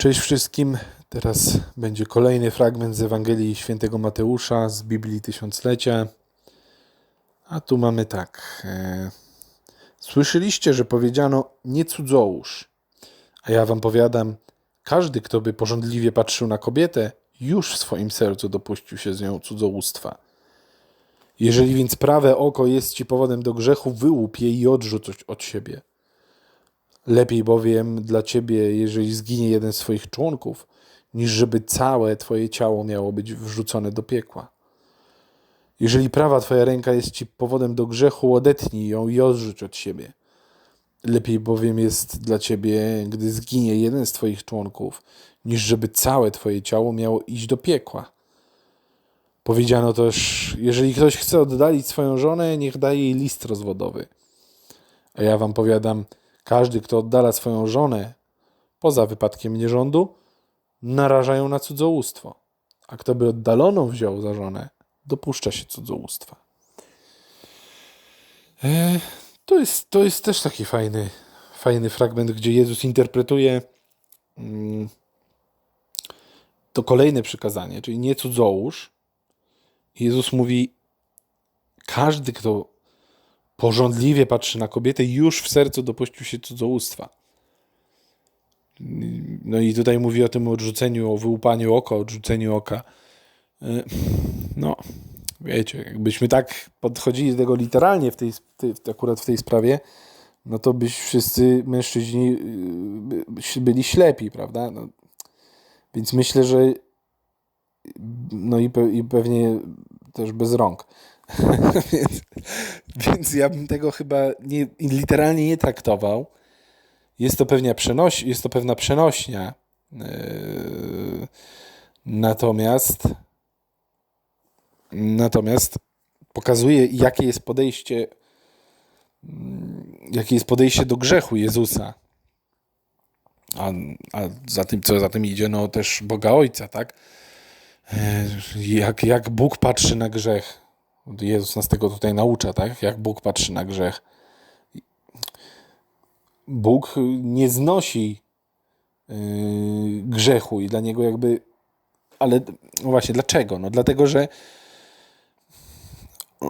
Cześć wszystkim. Teraz będzie kolejny fragment z Ewangelii Świętego Mateusza z Biblii Tysiąclecia. A tu mamy tak. E, Słyszeliście, że powiedziano nie cudzołóż. A ja wam powiadam, każdy, kto by porządliwie patrzył na kobietę, już w swoim sercu dopuścił się z nią cudzołóstwa. Jeżeli więc prawe oko jest ci powodem do grzechu, wyłup je i odrzuć od siebie. Lepiej bowiem dla ciebie, jeżeli zginie jeden z twoich członków, niż żeby całe twoje ciało miało być wrzucone do piekła. Jeżeli prawa twoja ręka jest ci powodem do grzechu, odetnij ją i odrzuć od siebie. Lepiej bowiem jest dla ciebie, gdy zginie jeden z twoich członków, niż żeby całe twoje ciało miało iść do piekła. Powiedziano też, jeżeli ktoś chce oddalić swoją żonę, niech daje jej list rozwodowy. A ja wam powiadam, każdy, kto oddala swoją żonę poza wypadkiem nierządu, naraża ją na cudzołóstwo. A kto by oddaloną wziął za żonę, dopuszcza się cudzołóstwa. E, to, jest, to jest też taki fajny, fajny fragment, gdzie Jezus interpretuje mm, to kolejne przykazanie, czyli nie cudzołóż. Jezus mówi, każdy, kto porządliwie patrzy na kobietę, już w sercu dopuścił się cudzołóstwa. No i tutaj mówi o tym odrzuceniu, o wyłupaniu oka, odrzuceniu oka. No, wiecie, jakbyśmy tak podchodzili do tego literalnie w tej, akurat w tej sprawie, no to byś wszyscy mężczyźni y, byli ślepi, prawda? No, więc myślę, że no i, pe, i pewnie też bez rąk. więc, więc ja bym tego chyba nie, literalnie nie traktował. Jest to, pewnie przenoś, jest to pewna przenośnia. Yy, natomiast natomiast pokazuje, jakie jest podejście mm, jakie jest podejście do grzechu Jezusa. A, a za tym, co za tym idzie, no też Boga Ojca, tak? Yy, jak, jak Bóg patrzy na grzech. Jezus nas tego tutaj naucza, tak? Jak Bóg patrzy na grzech. Bóg nie znosi yy, grzechu i dla niego jakby. Ale właśnie, dlaczego? No dlatego, że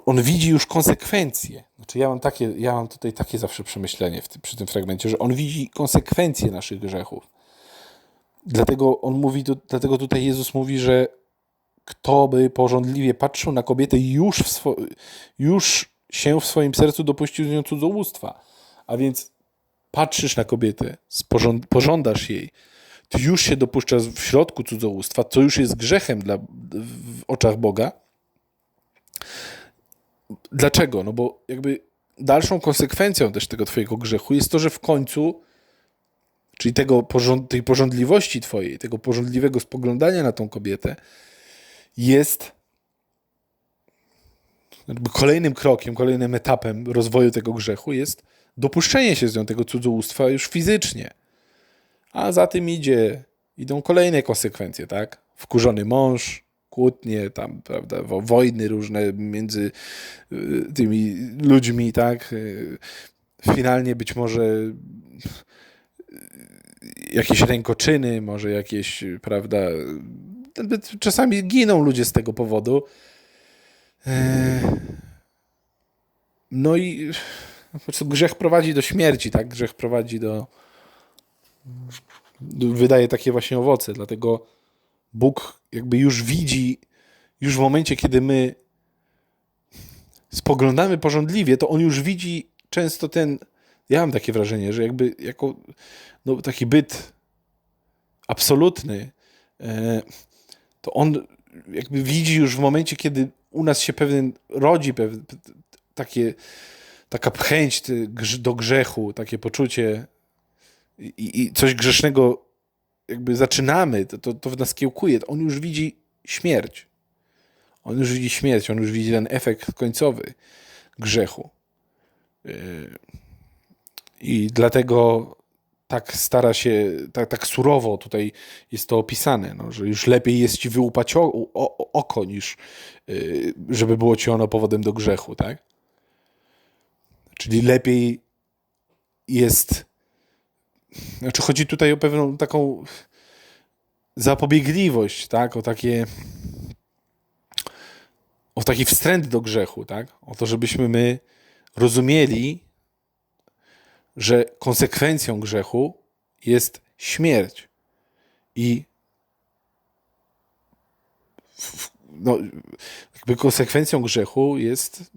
on widzi już konsekwencje. Znaczy ja mam, takie, ja mam tutaj takie zawsze przemyślenie przy tym fragmencie, że on widzi konsekwencje naszych grzechów. Dlatego on mówi, dlatego tutaj Jezus mówi, że kto by porządliwie patrzył na kobietę, już, już się w swoim sercu dopuścił z nią cudzołóstwa. A więc patrzysz na kobietę, pożądasz jej, ty już się dopuszczasz w środku cudzołóstwa, co już jest grzechem dla, w oczach Boga. Dlaczego? No bo jakby dalszą konsekwencją też tego twojego grzechu jest to, że w końcu, czyli tego, tej porządliwości twojej, tego porządliwego spoglądania na tą kobietę, jest kolejnym krokiem, kolejnym etapem rozwoju tego grzechu jest dopuszczenie się z nią tego cudzołóstwa już fizycznie. A za tym idzie, idą kolejne konsekwencje, tak? Wkurzony mąż, kłótnie, tam, prawda, wojny różne między y, tymi ludźmi, tak? Y, finalnie być może y, jakieś rękoczyny, może jakieś, prawda, czasami giną ludzie z tego powodu. E, no i po prostu grzech prowadzi do śmierci, tak? Grzech prowadzi do. wydaje takie właśnie owoce. Dlatego Bóg jakby już widzi, już w momencie, kiedy my spoglądamy porządliwie, to on już widzi często ten. Ja mam takie wrażenie, że jakby jako no, taki byt absolutny, e, to on jakby widzi już w momencie, kiedy u nas się pewien rodzi pewien, takie, taka chęć do grzechu, takie poczucie i, i coś grzesznego jakby zaczynamy, to, to, to w nas kiełkuje. On już widzi śmierć. On już widzi śmierć, on już widzi ten efekt końcowy grzechu. Yy, I dlatego tak stara się, tak, tak surowo tutaj jest to opisane, no, że już lepiej jest ci wyłupać o, o, oko, niż yy, żeby było ci ono powodem do grzechu, tak? Czyli lepiej jest. Znaczy, chodzi tutaj o pewną taką zapobiegliwość, tak? O takie o taki wstręt do grzechu, tak? O to, żebyśmy my rozumieli, że konsekwencją grzechu jest śmierć. I no, jakby konsekwencją grzechu jest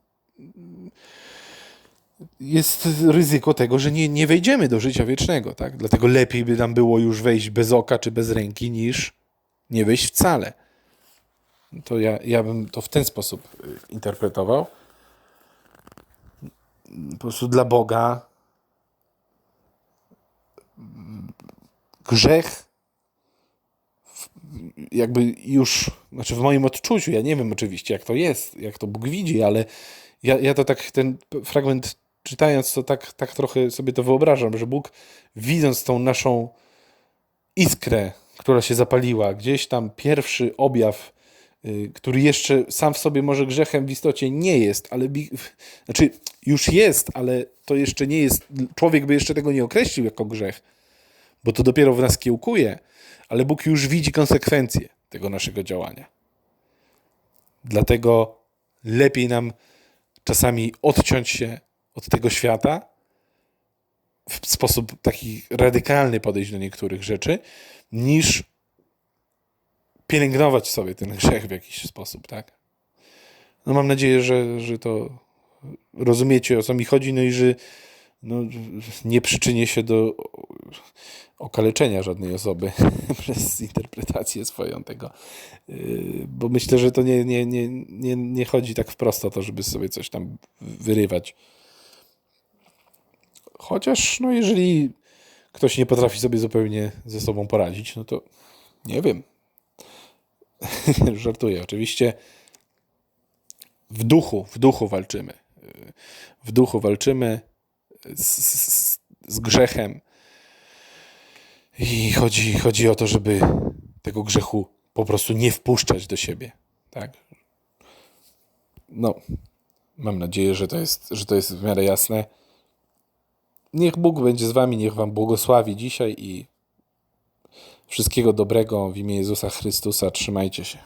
jest ryzyko tego, że nie, nie wejdziemy do życia wiecznego, tak? Dlatego lepiej by nam było już wejść bez oka czy bez ręki, niż nie wejść wcale. To ja, ja bym to w ten sposób y, interpretował. Po prostu dla Boga grzech jakby już, znaczy w moim odczuciu, ja nie wiem oczywiście jak to jest, jak to Bóg widzi, ale ja, ja to tak, ten fragment czytając, to tak, tak trochę sobie to wyobrażam, że Bóg widząc tą naszą iskrę, która się zapaliła, gdzieś tam pierwszy objaw, y, który jeszcze sam w sobie może grzechem w istocie nie jest, ale znaczy już jest, ale to jeszcze nie jest, człowiek by jeszcze tego nie określił jako grzech, bo to dopiero w nas kiełkuje, ale Bóg już widzi konsekwencje tego naszego działania. Dlatego lepiej nam czasami odciąć się od tego świata, w sposób taki radykalny podejść do niektórych rzeczy, niż pielęgnować sobie ten grzech w jakiś sposób, tak? No mam nadzieję, że, że to rozumiecie, o co mi chodzi, no i że no, nie przyczynię się do okaleczenia żadnej osoby przez interpretację swoją tego. Yy, Bo myślę, że to nie, nie, nie, nie, nie chodzi tak wprost o to, żeby sobie coś tam wyrywać. Chociaż, no, jeżeli ktoś nie potrafi sobie zupełnie ze sobą poradzić, no to nie wiem. Żartuję. Oczywiście w duchu, w duchu walczymy. Yy, W duchu walczymy z, z, z grzechem. I chodzi, chodzi o to, żeby tego grzechu po prostu nie wpuszczać do siebie. Tak? No, mam nadzieję, że to jest, że to jest w miarę jasne. Niech Bóg będzie z wami, niech wam błogosławi dzisiaj i wszystkiego dobrego w imię Jezusa Chrystusa. Trzymajcie się.